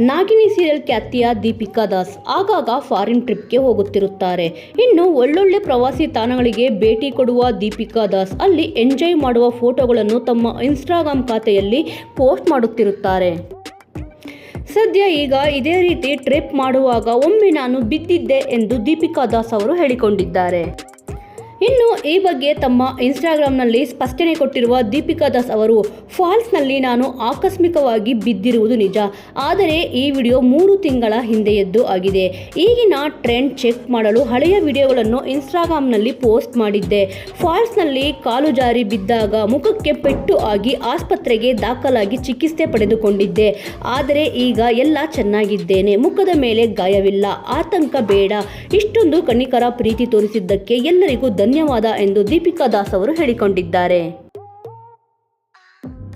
ನಾಗಿನಿ serial ಖ್ಯಾತಿಯ ದೀಪಿಕಾ ದಾಸ್ ಆಗಾಗ foreign ಟ್ರಿಪ್ಗೆ ಹೋಗುತ್ತಿರುತ್ತಾರೆ. ಇನ್ನು ಒಳ್ಳೊಳ್ಳೆ ಪ್ರವಾಸಿ ತಾಣಗಳಿಗೆ ಭೇಟಿ ಕೊಡುವ ದೀಪಿಕಾ ದಾಸ್ ಅಲ್ಲಿ ಎಂಜಾಯ್ ಮಾಡುವ ಫೋಟೋಗಳನ್ನು ತಮ್ಮ ಇನ್ಸ್ಟಾಗ್ರಾಮ್ ಖಾತೆಯಲ್ಲಿ ಪೋಸ್ಟ್ ಮಾಡುತ್ತಿರುತ್ತಾರೆ. ಸದ್ಯ ಈಗ ಇದೇ ರೀತಿ ಟ್ರಿಪ್ ಮಾಡುವಾಗ ಒಮ್ಮೆ ನಾನು ಬಿದ್ದಿದ್ದೆ ಎಂದು ದೀಪಿಕಾ ದಾಸ್ ಅವರು ಹೇಳಿಕೊಂಡಿದ್ದಾರೆ. ಇನ್ನು ಈ ಬಗ್ಗೆ ತಮ್ಮ ಇನ್ಸ್ಟಾಗ್ರಾಮ್ನಲ್ಲಿ ಸ್ಪಷ್ಟನೆ ಕೊಟ್ಟಿರುವ ದೀಪಿಕಾ ದಾಸ್ ಅವರು, ಫಾಲ್ಸ್ನಲ್ಲಿ ನಾನು ಆಕಸ್ಮಿಕವಾಗಿ ಬಿದ್ದಿರುವುದು ನಿಜ. ಆದರೆ ಈ ವಿಡಿಯೋ ಮೂರು ತಿಂಗಳ ಹಿಂದೆಯದ್ದು ಆಗಿದೆ. ಈಗಿನ ಟ್ರೆಂಡ್ ಚೆಕ್ ಮಾಡಲು ಹಳೆಯ ವಿಡಿಯೋಗಳನ್ನು ಇನ್ಸ್ಟಾಗ್ರಾಮ್ನಲ್ಲಿ ಪೋಸ್ಟ್ ಮಾಡಿದ್ದೆ. ಫಾಲ್ಸ್ನಲ್ಲಿ ಕಾಲು ಜಾರಿ ಬಿದ್ದಾಗ ಮುಖಕ್ಕೆ ಪೆಟ್ಟು ಆಗಿ ಆಸ್ಪತ್ರೆಗೆ ದಾಖಲಾಗಿ ಚಿಕಿತ್ಸೆ ಪಡೆದುಕೊಂಡಿದ್ದೆ. ಆದರೆ ಈಗ ಎಲ್ಲ ಚೆನ್ನಾಗಿದ್ದೇನೆ. ಮುಖದ ಮೇಲೆ ಗಾಯವಿಲ್ಲ. ಆತಂಕ ಬೇಡ. ಇಷ್ಟೊಂದು ಕಣಿಕರ ಪ್ರೀತಿ ತೋರಿಸಿದ್ದಕ್ಕೆ ಎಲ್ಲರಿಗೂ ಧನ್ಯವಾದ. ಎಂದು ದೀಪಿಕಾ ದಾಸ್ ಅವರು ಹೇಳಿಕೊಂಡಿದ್ದಾರೆ.